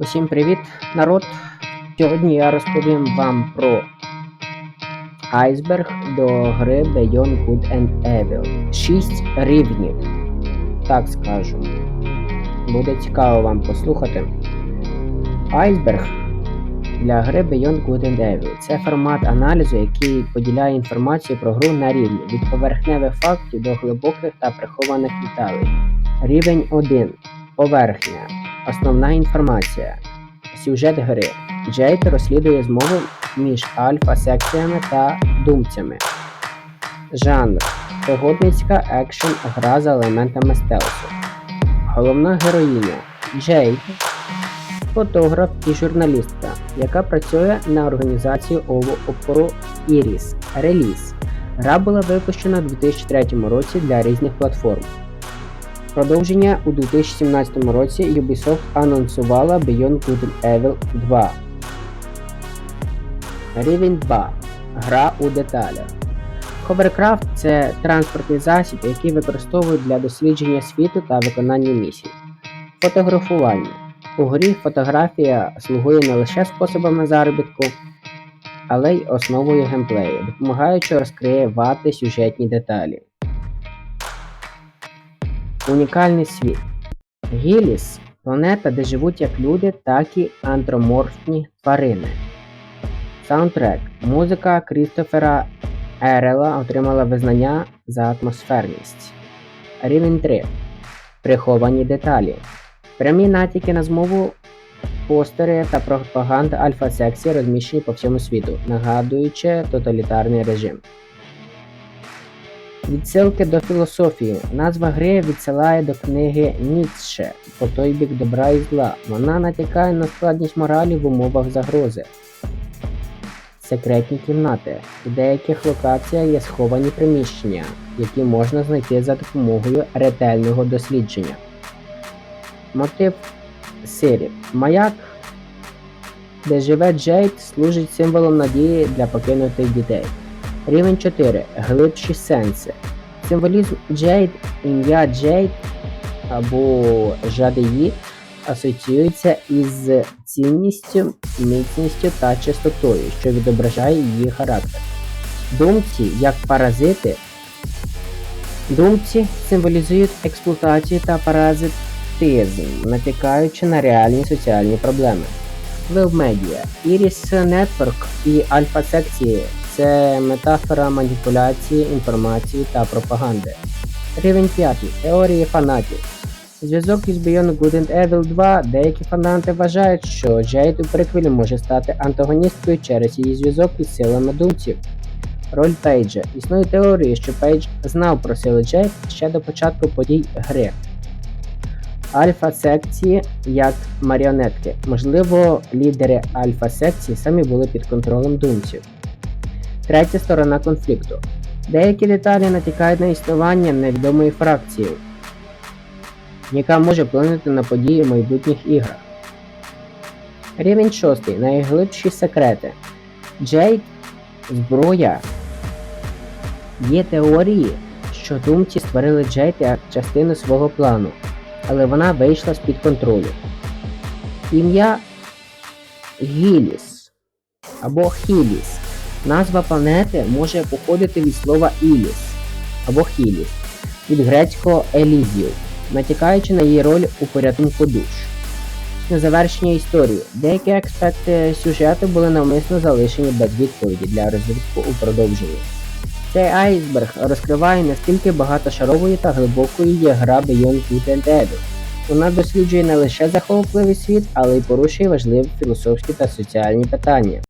Усім привіт, народ! Сьогодні я розповім вам про айсберг до гри Beyond Good and Evil. 6 рівнів, так скажу. Буде цікаво вам послухати. Айсберг для гри Beyond Good and Evil це формат аналізу, який поділяє інформацію про гру на рівні від поверхневих фактів до глибоких та прихованих деталей. Рівень 1. Поверхня. Основна інформація. Сюжет гри. Джейк розслідує змову між альфа-секціями та думцями. Жанр. Пригодницька екшн гра з елементами стелсу. Головна героїня Джейк. Фотограф і журналістка, яка працює на організацію опору Iris. Реліз. Гра була випущена у 2003 році для різних платформ. Продовження у 2017 році Ubisoft анонсувала Beyond Good and Evil 2. Рівень 2. Гра у деталях. Hovercraft – це транспортний засіб, який використовують для дослідження світу та виконання місій. Фотографування. У грі фотографія слугує не лише способами заробітку, але й основою геймплею, допомагаючи розкривати сюжетні деталі. Унікальний світ. Гіліс планета, де живуть як люди, так і антроморфні тварини. Саундтрек. Музика Крістофера Ерела отримала визнання за атмосферність. Рівень 3. Приховані деталі. Прямі натяки на змову, постери та пропаганда альфа-секції розміщені по всьому світу, нагадуючи тоталітарний режим. Відсилки до філософії. Назва гри відсилає до книги Ніцше по той бік добра і зла. Вона натякає на складність моралі в умовах загрози. Секретні кімнати. У деяких локаціях є сховані приміщення, які можна знайти за допомогою ретельного дослідження. Мотив сирів. Маяк, де живе Джейд, служить символом надії для покинутих дітей. Рівень 4. Глибші сенси. Символізм Джейд, ім'я Джейд або Жадеї асоціюється із цінністю, міцністю та чистотою, що відображає її характер. Думці, як паразити, думці символізують експлуатацію та паразитизм, натякаючи на реальні соціальні проблеми. Вплив медіа. Iris Network і альфа-секції це метафора маніпуляції, інформації та пропаганди. Рівень 5. Теорії фанатів. Зв'язок із Beyond Good and Evil 2 деякі фанати вважають, що Джейд у приквелі може стати антагоністкою через її зв'язок із силами думців. Роль Пейджа. Існує теорія, що Пейдж знав про сили Джейд ще до початку подій гри. Альфа-секції як маріонетки. Можливо, лідери альфа-секції самі були під контролем думців. Третя сторона конфлікту. Деякі деталі натякають на існування невідомої фракції, яка може вплинути на події в майбутніх іграх. Рівень 6. Найглибші секрети. Джейд зброя. Є теорії, що думці створили Джейд як частину свого плану, але вона вийшла з-під контролю. Ім'я Гіліс або Хіліс. Назва планети може походити від слова Іліс або Хіліс від грецького Елізіу, натякаючи на її роль у порятунку душ. На завершення історії. Деякі аспекти сюжету були навмисно залишені без відповіді для розвитку у продовженні. Цей айсберг розкриває наскільки багатошаровою та глибокою є гра Beyond Good and Evil. Вона досліджує не лише захопливий світ, але й порушує важливі філософські та соціальні питання.